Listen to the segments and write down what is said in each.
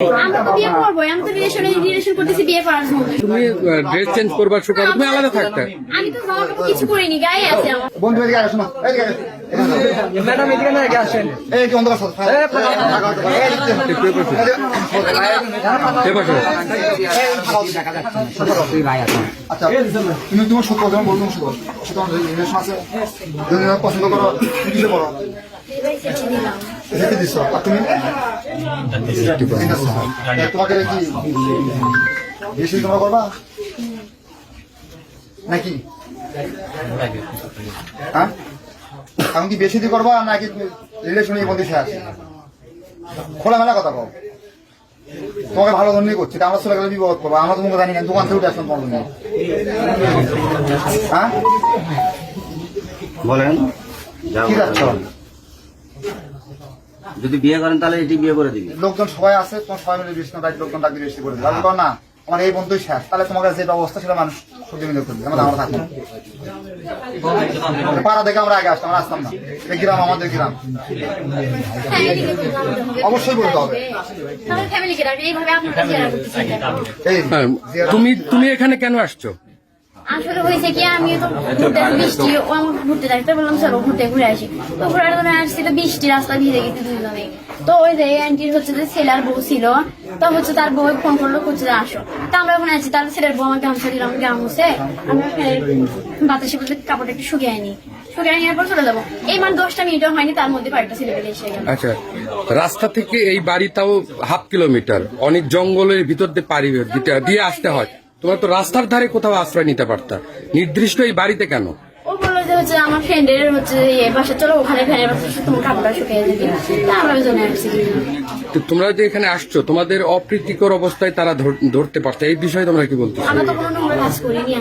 আমরা তো বিয়ে করব আমি তো রিলেশনে রিলেশন করতেছি বিয়ে করার জন্য তুমি ড্রেস চেঞ্জ করবার শুকার তুমি আলাদা থাকতে আমি তো জামা কাপড় কিছু করিনি গায়ে আছে আমার বন্ধু এদিকে আসো না এদিকে ম্যাডাম এদিকে না এদিকে আসেন এই কি অন্ধকার সাথে এ, ফাঁকা, ফাঁকা, আচ্ছা তুমি তোমার সত্য কথা বলব সত্য সত্য রিলেশন আছে পছন্দ করো দিচ্ছ আর তুমি ঠিক আছে। বেশি তোমরা করবা নাকি? হ্যাঁ? এখন কি বেশি দিয়ে করবা নাকি রিলেশনের মধ্যে শেষ খোলামেলা কথা কও। তোমাকে ভালো ধরনের করছি আমরা চলে গেলে বিপদ করব আমরা তোমাকে জানি না দোকান থেকে উঠে আসলাম তোমার হ্যাঁ? বলেন। যা কি বলার। যাচ্ছ যদি বিয়ে করেন তাহলে এটি বিয়ে করে দিবি। লোকজন সবাই আছে তোমার সবাই মিলে বেশি না লোকজন ডাকি বেশি করে দিবে। বলো না আমার এই বন্ধুই শেষ তাহলে তোমার কাছে যেটা অবস্থা সেটা মানুষ সহ্য মিলে করবে। আমরা আমরা থাকব পাড়া দেখে আমরা আগে আসতাম আমরা আসতাম না। এই গ্রাম আমাদের গ্রাম। অবশ্যই বলতে হবে। হ্যাঁ, তুমি তুমি এখানে কেন আসছো? আসলে হয়েছে কি আমি তো ঘুরতে বৃষ্টি ও আমাকে ঘুরতে যাইতে বললাম চলো ঘুরতে ঘুরে আসি। তো ঘুরে ধরে আসছি তো বৃষ্টি রাস্তা ভিজে গেছে দুজনে তো ওই যে আন্টির হচ্ছে যে ছেলের বউ ছিল তো হচ্ছে তার বউ ফোন করল করছে যে আসো? তো আমরা ওখানে আছি তার ছেলের বউ আমাকে গামছা দিলাম গামুছে আমরা ফের বাতাসে বলতে কাপড়টা একটু শুকিয়ে আনি। শুকিয়ে নেওয়ার পর চলে যাব। এই মানে দশটা মিনিটও হয়নি তার মধ্যে কয়েকটা ছেলে পেলে এসে গেল। আচ্ছা রাস্তা থেকে এই বাড়িটাও হাফ কিলোমিটার অনেক জঙ্গলের ভিতর দিয়ে পাড়ি দিয়ে আসতে হয়। তোমরা তো রাস্তার ধারে কোথাও আশ্রয় নিতে পারতা। নির্দিষ্ট এই বাড়িতে কেন? ও বলল যে হচ্ছে আমার ফ্রেন্ডের হচ্ছে এ বাসা চলো ওখানে ফ্যানের বাসা তোমার কাপড়টা শুকিয়ে দিবি আমরা ওই জন্য আসছি তো তোমরা যে এখানে আসছো তোমাদের অপ্রীতিকর অবস্থায় তারা ধর- ধরতে পারতো। এই বিষয়ে তোমরা কি বলতে আমরা তো কোনো নোংরা কাজ করিনি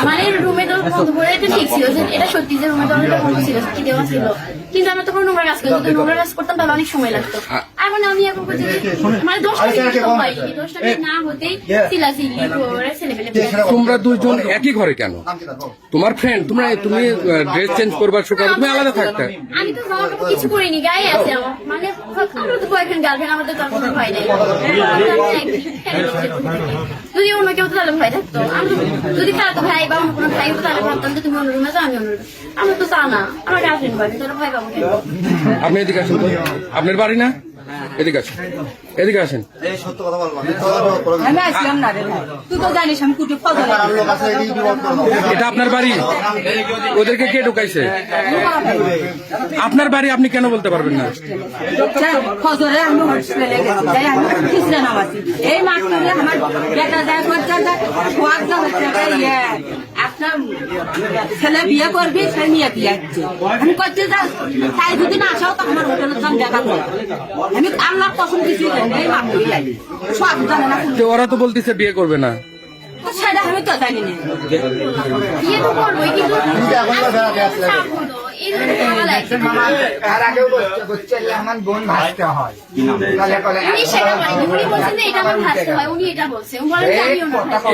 মানে রুমে তো বন্ধ করে এটা ঠিক ছিল যে এটা সত্যি যে রুমে দরজা বন্ধ ছিল কি দেওয়া ছিল? কিন্তু আমরা তো কোনো নোংরা কাজ করি যদি নোংরা কাজ করতাম তাহলে অনেক সময় লাগতো। এখন আমি এখন বলছি মানে দশটা মিনিট তো হয়নি দশটা মিনিট না হতেই ছেলে পেলে তোমরা দুজন একই ঘরে কেন? তোমার ফ্রেন্ড তোমরা তুমি ড্রেস চেঞ্জ করবার শুকার তুমি আলাদা থাকতে। আমি তো জামা কাপড় কিছু করিনি গায়ে আছে আমার। মানে আমরা তো বয়ফ্রেন্ড গার্লফ্রেন্ড আমাদের তার কোনো ভয় নেই। যদি অন্য কেউ তো তাহলে ভয় থাকতো। আমি যদি খারাপ ভাই বা অন্য কোনো ভাই হতো তাহলে ভাবতাম যে তুমি অন্য রুমে যাও আমি অন্য রুমে আমরা তো তা না। আমার গার্লফ্রেন্ড বয়ফ্রেন্ড তাহলে ভয় আপনি এদিকে আসেন তো। আপনার বাড়ি না? এদিকে আসেন। এদিকে আসেন। এটা আপনার বাড়ি? ওদেরকে কে ঢুকাইছে? আপনার বাড়ি আপনি কেন বলতে পারবেন না? এই মাত্র আমার বেটা যায় ছেলে বিয়ে করবি সে নিয়ে বিয়ে আসছে আমি করছি যা তাই যদি না আসাও তো আমার হোটেলের দাম দেখা করো। আমি আল্লাহ পছন্দ সব জানে না। তো ওরা তো বলতেছে বিয়ে করবে না। সেটা আমি তো জানি না। বিয়ে তো করব কিন্তু তার আগেও আমার বোন ভাসতে হয় হয় হয়।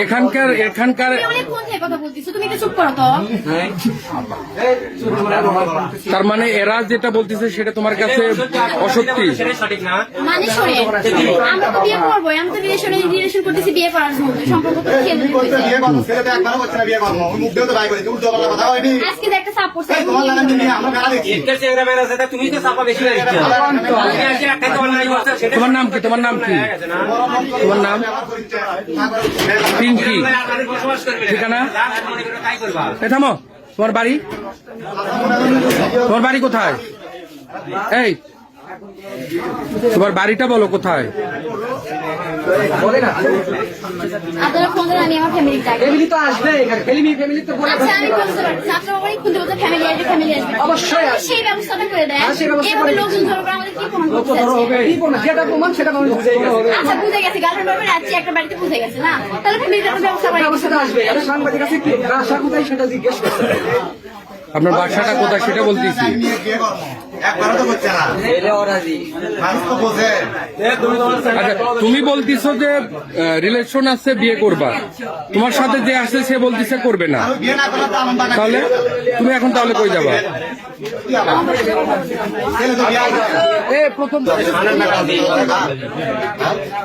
এখানকার এখানকার তুমি অনেক কোন থেকে কথা বলতেছো তুমি একটু চুপ করো তো তার মানে এরা যেটা বলতেছে সেটা তোমার কাছে অসত্যি মানে তো বিয়ে করবোই আমি তো রিলেশন করতেছি বিয়ে করার সম্পর্ক তো খেয়ে বিয়ে করব ছেলে তো একবারও হচ্ছে না বিয়ে করব ওই মুখ দিয়েও তো বাই করি উল্টো পাল্টা কথা হয়নি আজকে একটা তোমার যাচ্ছে তোমার নাম কি? তোমার নাম কি? তোমার নাম? পিঙ্কি। ঠিকানা? এই থামো। তোমার বাড়ি? তোমার বাড়ি কোথায়? এই। তোমার বাড়িটা বলো কোথায়? আপনারা ফোন আমি আমার ফ্যামিলি ডাকি ফ্যামিলি তো আসবে ফ্যামিলি ফ্যামিলি তো বলে আচ্ছা আমি বুঝতে পারছি আপনার বাবাই খুলতে বলতে ফ্যামিলি আসবে ফ্যামিলি আসবে। অবশ্যই সেই ব্যবস্থাটা করে দেন হ্যাঁ, সেই ব্যবস্থা এভাবে করে লোকজন ধরো করে আমাদের কি প্রমাণ করতে হবে। কি প্রমাণ? যেটা প্রমাণ সেটা প্রমাণ বুঝে গেছে আচ্ছা বুঝে গেছে। গার্লফ্রেন্ড বাবা রাত্রি একটা বাড়িতে বুঝে গেছে না? তাহলে ফ্যামিলিটা তো ব্যবস্থা আসবে। এটা সাংবাদিক আছে কি? বাসা কোথায় সেটা জিজ্ঞেস করতে আপনার বাসাটা কোথায় সেটা বলতেছি। আচ্ছা তুমি বলতিছো যে রিলেশন আছে বিয়ে করবা। তোমার সাথে যে আছে সে বলতিছে করবে না। তাহলে? তুমি এখন তাহলে কই যাবা? প্রথম